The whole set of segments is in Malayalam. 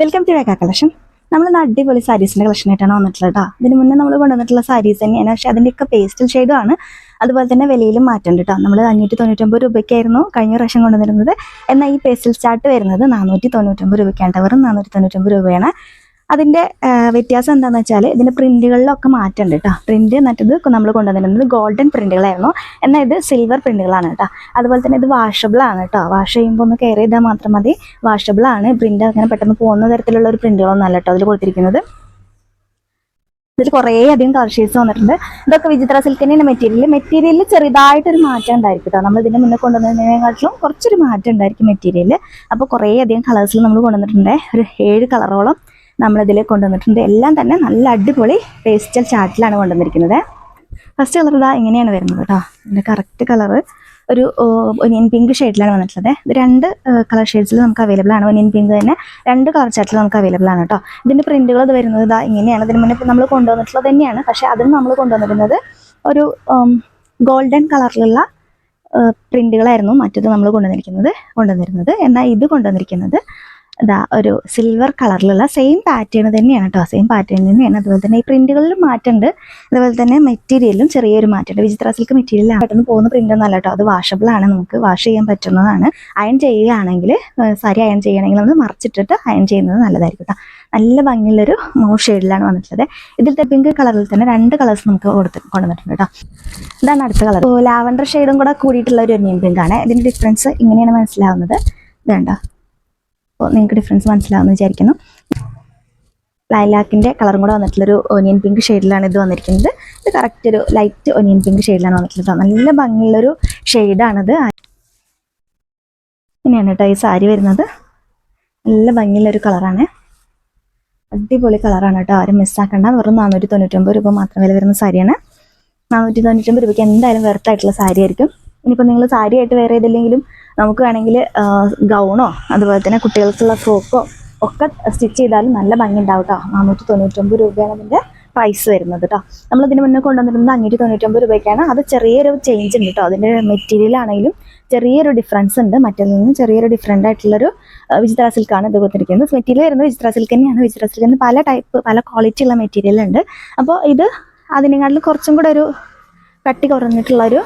വെൽക്കം ടു വേക്ക കളക്ഷൻ നമ്മൾ ഇന്ന് അടിപൊളി സാരീസിന്റെ കളക്ഷൻ ആയിട്ടാണ് വന്നിട്ടുള്ളത് കേട്ടോ അതിന് മുന്നേ നമ്മൾ കൊണ്ടുവന്നിട്ടുള്ള സാരീസ് തന്നെയാണ്. പക്ഷെ അതിന്റെയൊക്കെ പേസ്റ്റൽ ഷെയ്ഡും ആണ് അതുപോലെ തന്നെ വിലയിലും മാറ്റം കേട്ടോ നമ്മൾ അഞ്ഞൂറ്റി തൊണ്ണൂറ്റൊമ്പത് രൂപയ്ക്കായിരുന്നു കഴിഞ്ഞ പ്രാവശ്യം കൊണ്ടുവന്നിരുന്നത്. എന്നാൽ ഈ പേസ്റ്റൽ ചാർട്ട് വരുന്നത് നാനൂറ്റി തൊണ്ണൂറ്റൊമ്പത് രൂപയ്ക്കാണ് വെറും നാനൂറ്റി തൊണ്ണൂറ്റൊമ്പത് രൂപയാണ്. അതിന്റെ വ്യത്യാസം എന്താണെന്ന് വെച്ചാൽ ഇതിന്റെ പ്രിന്റുകളിലൊക്കെ മാറ്റമുണ്ട് കേട്ടോ പ്രിന്റ് മറ്റത് നമ്മൾ കൊണ്ടുവന്നിരുന്നത് ഗോൾഡൻ പ്രിന്റുകളായിരുന്നു. എന്നാൽ ഇത് സിൽവർ പ്രിന്റുകളാണ് കേട്ടോ അതുപോലെ തന്നെ ഇത് വാഷബിൾ ആണ് കേട്ടോ വാഷ് ചെയ്യുമ്പോൾ ഒന്ന് കെയർ ചെയ്താൽ മാത്രം മതി. വാഷബിൾ ആണ്. പ്രിന്റ് അങ്ങനെ പെട്ടെന്ന് പോകുന്ന തരത്തിലുള്ള ഒരു പ്രിന്റുകളൊന്നും അല്ല കേട്ടോ അതിൽ കൊടുത്തിരിക്കുന്നത്. ഇതിൽ കുറേ അധികം കളർ ഷെയ്ഡ്സ് വന്നിട്ടുണ്ട്. ഇതൊക്കെ വിചിത്ര സിൽക്കിന്റെ മെറ്റീരിയൽ മെറ്റീരിയലിൽ ചെറുതായിട്ടൊരു മാറ്റം ഉണ്ടായിരിക്കും കേട്ടോ നമ്മൾ ഇതിന് മുന്നേ കൊണ്ടുവന്നതിനെക്കാട്ടിലും കുറച്ചൊരു മാറ്റം ഉണ്ടായിരിക്കും മെറ്റീരിയൽ അപ്പോൾ കുറേ അധികം കളേഴ്സിൽ നമ്മൾ കൊണ്ടുവന്നിട്ടുണ്ട്. ഒരു ഏഴ് കളറോളം നമ്മളിതിൽ കൊണ്ടുവന്നിട്ടുണ്ട്. എല്ലാം തന്നെ നല്ല അടിപൊളി പേസ്റ്റൽ ചാർട്ടിലാണ് കൊണ്ടുവന്നിരിക്കുന്നത്. ഫസ്റ്റ് കളർ ഇതാ ഇങ്ങനെയാണ് വരുന്നത് കേട്ടോ ഇതിന്റെ കറക്റ്റ് കളർ ഒരു ഒനിയൻ പിങ്ക് ഷെയ്ഡിലാണ് വന്നിട്ടുള്ളത്. ഇത് രണ്ട് കളർ ഷെയ്ഡ്സിൽ നമുക്ക് അവൈലബിൾ ആണ്. ഒനിയൻ പിങ്ക് തന്നെ രണ്ട് കളർ ചാർട്ടിൽ നമുക്ക് അവൈലബിൾ ആണ് കേട്ടോ ഇതിന്റെ പ്രിന്റുകൾ ഇത് വരുന്നത് ഇതാ ഇങ്ങനെയാണ്. ഇതിന് മുന്നേ നമ്മൾ കൊണ്ടുവന്നിട്ടുള്ളത് തന്നെയാണ്. പക്ഷേ അതിന് നമ്മൾ കൊണ്ടുവന്നിരുന്നത് ഒരു ഗോൾഡൻ കളറിലുള്ള പ്രിന്റുകളായിരുന്നു മറ്റത് നമ്മൾ കൊണ്ടുവന്നിരിക്കുന്നത് കൊണ്ടുവന്നിരുന്നത്. എന്നാൽ ഇത് കൊണ്ടുവന്നിരിക്കുന്നത് ഇതാ ഒരു സിൽവർ കളറിലുള്ള സെയിം പാറ്റേൺ തന്നെയാണ് കേട്ടോ സെയിം പാറ്റേൺ തന്നെയാണ്. അതുപോലെ തന്നെ ഈ പ്രിന്റുകളിലും മാറ്റമുണ്ട്. അതുപോലെ തന്നെ മെറ്റീരിയലും ചെറിയൊരു മാറ്റമുണ്ട്. വിചിത്ര സിൽക്ക് മെറ്റീരിയൽ പെട്ടെന്ന് പോകുന്ന പ്രിന്റ് ഒന്നല്ല കേട്ടോ അത് വാഷബിൾ ആണ്. നമുക്ക് വാഷ് ചെയ്യാൻ പറ്റുന്നതാണ്. അയൺ ചെയ്യുകയാണെങ്കിൽ സാരി അയൺ ചെയ്യുകയാണെങ്കിൽ നമ്മൾ മറച്ചിട്ടിട്ട് അയൺ ചെയ്യുന്നത് നല്ലതായിരിക്കും കേട്ടോ നല്ല ഭംഗിയുള്ളൊരു മൗ ഷെയ്ഡിലാണ് വന്നിട്ടുള്ളത്. ഇതിലത്തെ പിങ്ക് കളറിൽ തന്നെ രണ്ട് കളേഴ്സ് നമുക്ക് കൊടുത്ത് കൊണ്ടുവന്നിട്ടുണ്ട് കേട്ടോ ഇതാണ് അടുത്ത കളർ ലാവൻഡർ ഷെയ്ഡും കൂടെ കൂടിയിട്ടുള്ള ഒരു ഒനിയൻ പിങ്ക് ആണ്. ഇതിന്റെ ഡിഫറൻസ് ഇങ്ങനെയാണ് മനസ്സിലാവുന്നത്. ഇതുണ്ട അപ്പോൾ നിങ്ങൾക്ക് ഡിഫറൻസ് മനസ്സിലാവുമെന്ന് വിചാരിക്കുന്നു. ലൈലാക്കിന്റെ കളറും കൂടെ വന്നിട്ടുള്ളൊരു ഒനിയൻ പിങ്ക് ഷെയ്ഡിലാണ് ഇത് വന്നിരിക്കുന്നത്. ഇത് കറക്റ്റ് ഒരു ലൈറ്റ് ഒനിയൻ പിങ്ക് ഷെയ്ഡിലാണ് വന്നിട്ടുള്ളത് ട്ടോ. നല്ല ഭംഗിയുള്ളൊരു ഷെയ്ഡാണിത് ഇങ്ങനെയാണ് കേട്ടോ ഈ സാരി വരുന്നത്. നല്ല ഭംഗിയുള്ളൊരു കളറാണ് അടിപൊളി കളറാണ് കേട്ടോ. ആരും മിസ്സാക്കണ്ട വെറും നാനൂറ്റി തൊണ്ണൂറ്റൊമ്പത് രൂപ മാത്രം വില വരുന്ന സാരിയാണ്. നാനൂറ്റി തൊണ്ണൂറ്റൊമ്പത് രൂപയ്ക്ക് എന്തായാലും വെർത്തായിട്ടുള്ള സാരി ആയിരിക്കും. ഇനിയിപ്പോൾ നിങ്ങൾ സാരിയായിട്ട് വേറെ ഏതില്ലെങ്കിലും നമുക്ക് വേണമെങ്കിൽ ഗൗണോ അതുപോലെ തന്നെ കുട്ടികൾക്കുള്ള ഫ്രോക്കോ ഒക്കെ സ്റ്റിച്ച് ചെയ്താലും നല്ല ഭംഗി ഉണ്ടാവും കേട്ടോ നാനൂറ്റി തൊണ്ണൂറ്റൊമ്പത് രൂപയാണ് അതിന്റെ പ്രൈസ് വരുന്നത് കേട്ടോ നമ്മൾ ഇതിന് മുന്നേ കൊണ്ടുവന്നിരുന്നത് അഞ്ഞൂറ്റി തൊണ്ണൂറ്റൊമ്പത് രൂപയ്ക്കാണ്. അത് ചെറിയൊരു ചേഞ്ച് ഉണ്ട് കേട്ടോ അതിന്റെ മെറ്റീരിയൽ ആണെങ്കിലും ചെറിയൊരു ഡിഫറൻസ് ഉണ്ട്. മറ്റേ നിന്നും ചെറിയൊരു ഡിഫറെന്റ് ആയിട്ടുള്ളൊരു വിചിത്ര സിൽക്കാണ് ഇത് കൊടുത്തിരിക്കുന്നത്. മെറ്റീരിയൽ വരുന്നത് വിചിത്ര സിൽക്ക് തന്നെയാണ്. വിചിത്ര സിൽക്കിന് പല ടൈപ്പ് പല ക്വാളിറ്റി ഉള്ള മെറ്റീരിയൽ ഉണ്ട്. അപ്പോൾ ഇത് അതിനെക്കാട്ടിലും കുറച്ചും കൂടെ ഒരു കട്ടി കുറഞ്ഞിട്ടുള്ളൊരു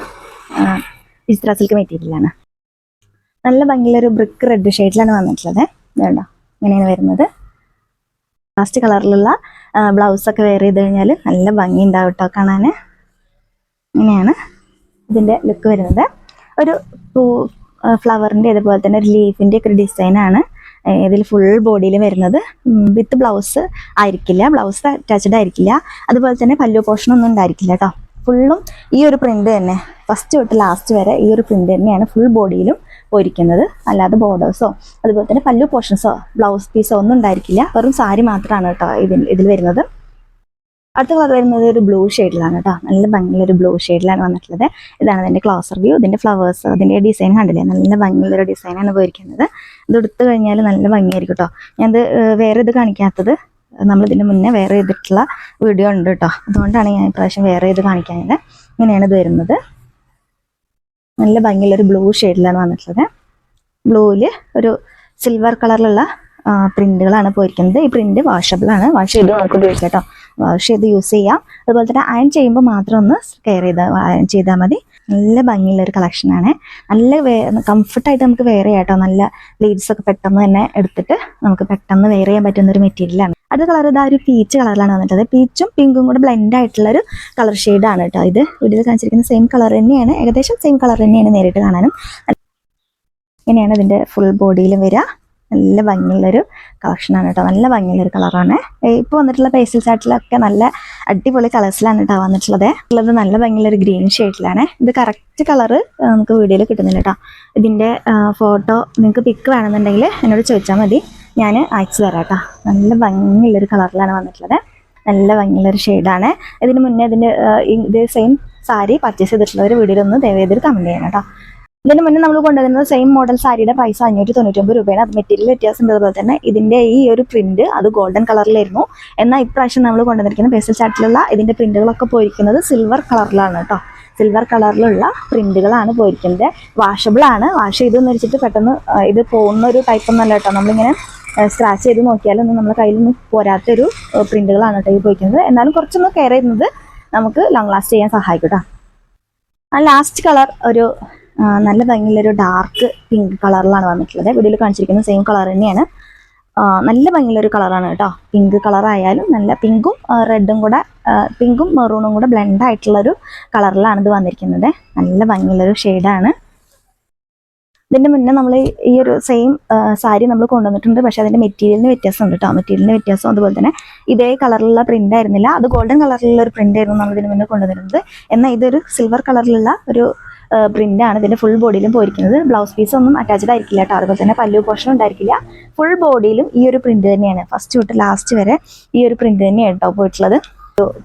വിചിത്ര സിൽക്ക് മെറ്റീരിയലാണ് നല്ല ഭംഗിയുള്ളൊരു ബ്രിക്ക് റെഡ് ഷെയ്ഡിലാണ് വന്നിട്ടുള്ളത്. വേണ്ട ഇങ്ങനെയാണ് വരുന്നത്. ലാസ്റ്റ് കളറിലുള്ള ബ്ലൗസൊക്കെ വെയർ ചെയ്ത് കഴിഞ്ഞാൽ നല്ല ഭംഗി ഉണ്ടാവും കേട്ടോ കാണാൻ ഇങ്ങനെയാണ് ഇതിന്റെ ലുക്ക് വരുന്നത്. ഒരു പൂ ഫ്ലവറിന്റെ അതുപോലെ തന്നെ ഒരു ലീഫിന്റെ ഒക്കെ ഒരു ഡിസൈനാണ് ഇതിൽ ഫുൾ ബോഡിയിൽ വരുന്നത്. വിത്ത് ബ്ലൗസ് ആയിരിക്കില്ല. ബ്ലൗസ് അറ്റാച്ച്ഡ് ആയിരിക്കില്ല. അതുപോലെ തന്നെ പല്ലു പോഷനൊന്നും ഉണ്ടായിരിക്കില്ല കേട്ടോ ഫുള്ളും ഈ ഒരു പ്രിന്റ് തന്നെ. ഫസ്റ്റ് തൊട്ട് ലാസ്റ്റ് വരെ ഈ ഒരു പ്രിന്റ് തന്നെയാണ് ഫുൾ ബോഡിയിലും പോയിരിക്കുന്നത് അല്ലാതെ ബോർഡേഴ്സോ അതുപോലെ തന്നെ പല്ലു പോർഷൻസോ ബ്ലൗസ് പീസോ ഒന്നും ഉണ്ടായിരിക്കില്ല. വെറും സാരി മാത്രമാണ് കേട്ടോ ഇതിൽ ഇതിൽ വരുന്നത്. അടുത്ത കളർ വരുന്നത് ഒരു ബ്ലൂ ഷെയ്ഡിലാണ് കേട്ടോ. നല്ല ഭംഗിയുള്ളൊരു ബ്ലൂ ഷെയ്ഡിലാണ് വന്നിട്ടുള്ളത്. ഇതാണ് ഇതിന്റെ ക്ലോസർ വ്യൂ ഇതിന്റെ ഫ്ലവേഴ്സ് അതിന്റെ ഡിസൈൻ കണ്ടില്ലേ? നല്ല ഭംഗിയുള്ളൊരു ഡിസൈനാണ് പോയിരിക്കുന്നത്. ഇത് എടുത്തു കഴിഞ്ഞാൽ നല്ല ഭംഗിയായിരിക്കും കേട്ടോ. ഞാനത് വേറെ ഇത് കാണിക്കാത്തത് നമ്മളിതിന് മുന്നേ വേറെ ചെയ്തിട്ടുള്ള വീഡിയോ ഉണ്ട് കേട്ടോ. അതുകൊണ്ടാണ് ഞാൻ ഇപ്രാവശ്യം വേറെ ഇത് കാണിക്കാഞ്ഞത്. ഇങ്ങനെയാണ് ഇത് വരുന്നത്. നല്ല ഭംഗിയുള്ള ഒരു ബ്ലൂ ഷെയ്ഡിലാണ് വന്നിട്ടുള്ളത്. ബ്ലൂവിൽ ഒരു സിൽവർ കളറിലുള്ള പ്രിന്റുകളാണ് പോയിരിക്കുന്നത്. ഈ പ്രിന്റ് വാഷബിൾ ആണ് വാഷ് ചെയ്ത് നമുക്ക് ഉപയോഗിക്കാം കേട്ടോ വാഷ് ചെയ്ത് യൂസ് ചെയ്യാം. അതുപോലെ തന്നെ അയൺ ചെയ്യുമ്പോൾ മാത്രം ഒന്ന് കെയർ ചെയ്ത് അയൺ ചെയ്താൽ മതി. നല്ല ഭംഗിയുള്ള ഒരു കളക്ഷനാണ് നല്ല കംഫർട്ടായിട്ട് നമുക്ക് വെയർ ചെയ്യാം കേട്ടോ നല്ല ലീഡ്സ് ഒക്കെ പെട്ടെന്ന് തന്നെ എടുത്തിട്ട് നമുക്ക് പെട്ടെന്ന് വെയർ ചെയ്യാൻ പറ്റുന്ന ഒരു മെറ്റീരിയലാണ് അത് കളർ ഇതാ ഒരു പീച്ച് കളറിലാണ് വന്നിട്ടത്. പീച്ചും പിങ്കും കൂടെ ബ്ലെൻഡ് ആയിട്ടുള്ള ഒരു കളർ ഷെയ്ഡാണ് കേട്ടോ ഇത്. വീഡിയോയിൽ കാണിച്ചിരിക്കുന്ന സെയിം കളർ തന്നെയാണ്. ഏകദേശം സെയിം കളർ തന്നെയാണ് നേരിട്ട് കാണാനും. ഇങ്ങനെയാണ് ഇതിന്റെ ഫുൾ ബോഡിയിലും വരിക. നല്ല ഭംഗിയുള്ളൊരു കളക്ഷനാണ് കേട്ടോ. നല്ല ഭംഗിയുള്ളൊരു കളറാണ് ഇപ്പോൾ വന്നിട്ടുള്ള പേസ്റ്റൽ ചാർട്ടിലൊക്കെ നല്ല അടിപൊളി കളേഴ്സിലാണ് കേട്ടോ വന്നിട്ടുള്ളത്. ഉള്ളത് നല്ല ഭംഗിയുള്ളൊരു ഗ്രീൻ ഷെയ്ഡിലാണ് ഇത് കറക്റ്റ് കളറ് നമുക്ക് വീഡിയോയിൽ കിട്ടുന്നില്ല കേട്ടോ. ഇതിന്റെ ഫോട്ടോ നിങ്ങൾക്ക് പിക്ക് വേണമെന്നുണ്ടെങ്കിൽ എന്നോട് ചോദിച്ചാൽ മതി. ഞാൻ അയച്ചു തരാം കേട്ടോ. നല്ല ഭംഗിയുള്ളൊരു കളറിലാണ് വന്നിട്ടുള്ളത്. നല്ല ഭംഗിയുള്ളൊരു ഷെയ്ഡാണ്. ഇതിന് മുന്നേ ഇതിന്റെ ഇത് സെയിം സാരി പർച്ചേസ് ചെയ്തിട്ടുള്ളവർ വീഡിയോയിൽ ഒന്ന് ദയവേതൊരു കമന്റ് ചെയ്യണം കേട്ടോ. ഇതിന് മുന്നേ നമ്മൾ കൊണ്ടുവരുന്നത് സെയിം മോഡൽ സാരിയുടെ പൈസ അഞ്ഞൂറ്റി തൊണ്ണൂറ്റൊമ്പത് രൂപയാണ്. അത് മെറ്റീരിയൽ വ്യത്യാസം ഉള്ളതുപോലെ തന്നെ ഇതിന്റെ ഈ ഒരു പ്രിന്റ് അത് ഗോൾഡൻ കളറിലായിരുന്നു എന്നാൽ ഇപ്രാവശ്യം നമ്മൾ കൊണ്ടുവന്നിരിക്കുന്ന പേസൽ ചാർട്ടിലുള്ള ഇതിന്റെ പ്രിന്റുകളൊക്കെ പോയിരിക്കുന്നത് സിൽവർ കളറിലാണ് കേട്ടോ. സിൽവർ കളറിലുള്ള പ്രിന്റുകളാണ് പോയിരിക്കുന്നത്. വാഷബിൾ ആണ്. വാഷ് ചെയ്തെന്ന് വെച്ചിട്ട് പെട്ടെന്ന് ഇത് പോകുന്ന ഒരു ടൈപ്പൊന്നുമല്ല ഒന്നല്ല കേട്ടോ. നമ്മളിങ്ങനെ സ്ക്രാച്ച് ചെയ്ത് നോക്കിയാലൊന്നും നമ്മുടെ കയ്യിലൊന്നും പോരാത്തൊരു പ്രിന്റുകളാണ് കേട്ടോ ഉപയോഗിക്കുന്നത്. എന്നാലും കുറച്ചൊന്ന് കെയർ ചെയ്യുന്നത് നമുക്ക് ലോങ് ലാസ്റ്റ് ചെയ്യാൻ സഹായിക്കും ആ ലാസ്റ്റ് കളർ ഒരു നല്ല ഭംഗിയുള്ളൊരു ഡാർക്ക് പിങ്ക് കളറിലാണ് വന്നിട്ടുള്ളത്. വീഡിയോയിൽ കാണിച്ചിരിക്കുന്ന സെയിം കളർ തന്നെയാണ്. നല്ല ഭംഗിയുള്ളൊരു കളറാണ് കേട്ടോ പിങ്ക് കളറായാലും നല്ല പിങ്കും റെഡും കൂടെ പിങ്കും മെറൂണും കൂടെ ബ്ലെൻഡ് ആയിട്ടുള്ളൊരു കളറിലാണ് ഇത് വന്നിരിക്കുന്നത്. നല്ല ഭംഗിയുള്ളൊരു ഷെയ്ഡാണ് ഇതിന്റെ മുന്നേ നമ്മൾ ഈ ഒരു സെയിം സാരി നമ്മൾ കൊണ്ടുവന്നിട്ടുണ്ട്. പക്ഷേ അതിന്റെ മെറ്റീരിയലിന് വ്യത്യാസം ഉണ്ട് കേട്ടോ മെറ്റീരിയലിന് വ്യത്യാസം അതുപോലെ തന്നെ ഇതേ കളറിലുള്ള പ്രിന്റ് ആയിരുന്നില്ല. അത് ഗോൾഡൻ കളറിലുള്ള ഒരു പ്രിന്റ് ആയിരുന്നു നമ്മൾ ഇതിന് മുന്നേ കൊണ്ടുവന്നിരുന്നത്. എന്നാൽ ഇതൊരു സിൽവർ കളറിലുള്ള ഒരു പ്രിന്റ് ആണ് ഇതിന്റെ ഫുൾ ബോഡിയിലും പോയിരിക്കുന്നത്. ബ്ലൗസ് പീസ് ഒന്നും അറ്റാച്ച്ഡ് ആയിരിക്കില്ല കേട്ടോ അതുപോലെ തന്നെ പല്ലു പോർഷൻ ഉണ്ടായിരിക്കില്ല. ഫുൾ ബോഡിയിലും ഈ ഒരു പ്രിന്റ് തന്നെയാണ്. ഫസ്റ്റ് തൊട്ട് ലാസ്റ്റ് വരെ ഈ ഒരു പ്രിന്റ് തന്നെയാണ് കേട്ടോ പോയിട്ടുള്ളത്.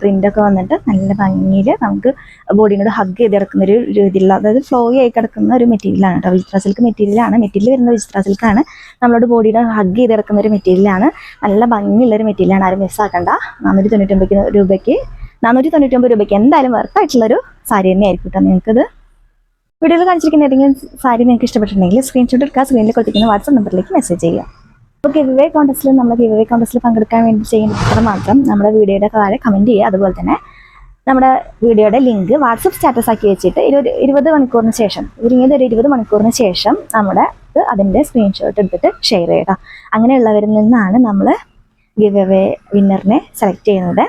പ്രിന്റ് ഒക്കെ വന്നിട്ട് നല്ല ഭംഗിയിൽ നമുക്ക് ബോഡിനോട് ഹഗ് ചെയ്ത് കിടക്കുന്ന ഒരു രീതിയിലുള്ള അതായത് ഫ്ലോയി ആയി കിടക്കുന്ന ഒരു മെറ്റീരിയലാണ് കേട്ടോ. വിചിത്ര സിൽക്ക് മെറ്റീരിയലാണ് മെറ്റീരിയൽ വരുന്ന വിസ്ത്ര സിൽക്കാണ് നമ്മളോട് ബോഡിയുടെ ഹഗ് ചെയ്ത് കിടക്കുന്ന ഒരു മെറ്റീരിയലാണ് നല്ല ഭംഗിയുള്ള ഒരു മെറ്റീരിയലാണ് ആരും മിസ്സാക്കണ്ട നാനൂറ്റി തൊണ്ണൂറ്റൊമ്പത് രൂപയ്ക്ക് നാനൂറ്റി തൊണ്ണൂറ്റൊമ്പത് രൂപയ്ക്ക് എന്തായാലും വർത്തായിട്ടുള്ളൊരു സാരി തന്നെ ആയിരിക്കും കേട്ടോ നിങ്ങൾക്കത്. വീഡിയോയിൽ കാണിച്ചിരിക്കുന്ന ഏതെങ്കിലും സാരി നിങ്ങൾക്ക് ഇഷ്ടപ്പെട്ടിട്ടുണ്ടെങ്കിൽ സ്ക്രീൻഷോട്ട് എടുക്കുക. സ്ക്രീനിൽ കൊടുത്തിരിക്കുന്ന വാട്സപ്പ് നമ്പറിലേക്ക് മെസ്സേജ് ചെയ്യുക. അപ്പോൾ ഗിവ് അവേ കോൺടെസ്റ്റിൽ നമ്മൾ ഗിവ് അവേ കോൺടെസ്റ്റിൽ പങ്കെടുക്കാൻ വേണ്ടി ചെയ്യുന്നത് മാത്രം നമ്മുടെ വീഡിയോയുടെ താഴെ കമന്റ് ചെയ്യുക. അതുപോലെ തന്നെ നമ്മുടെ വീഡിയോയുടെ ലിങ്ക് വാട്സപ്പ് സ്റ്റാറ്റസ് ആക്കി വെച്ചിട്ട് ഇരുപത് ഇരുപത് മണിക്കൂറിന് ശേഷം ഇരുങ്ങിയത് ഒരു ഇരുപത് മണിക്കൂറിന് ശേഷം നമ്മുടെ അതിന്റെ സ്ക്രീൻഷോട്ട് എടുത്തിട്ട് ഷെയർ ചെയ്യുക അങ്ങനെയുള്ളവരിൽ നിന്നാണ് നമ്മൾ ഗിവ് അവേ വിന്നറിനെ സെലക്ട് ചെയ്യുന്നത്.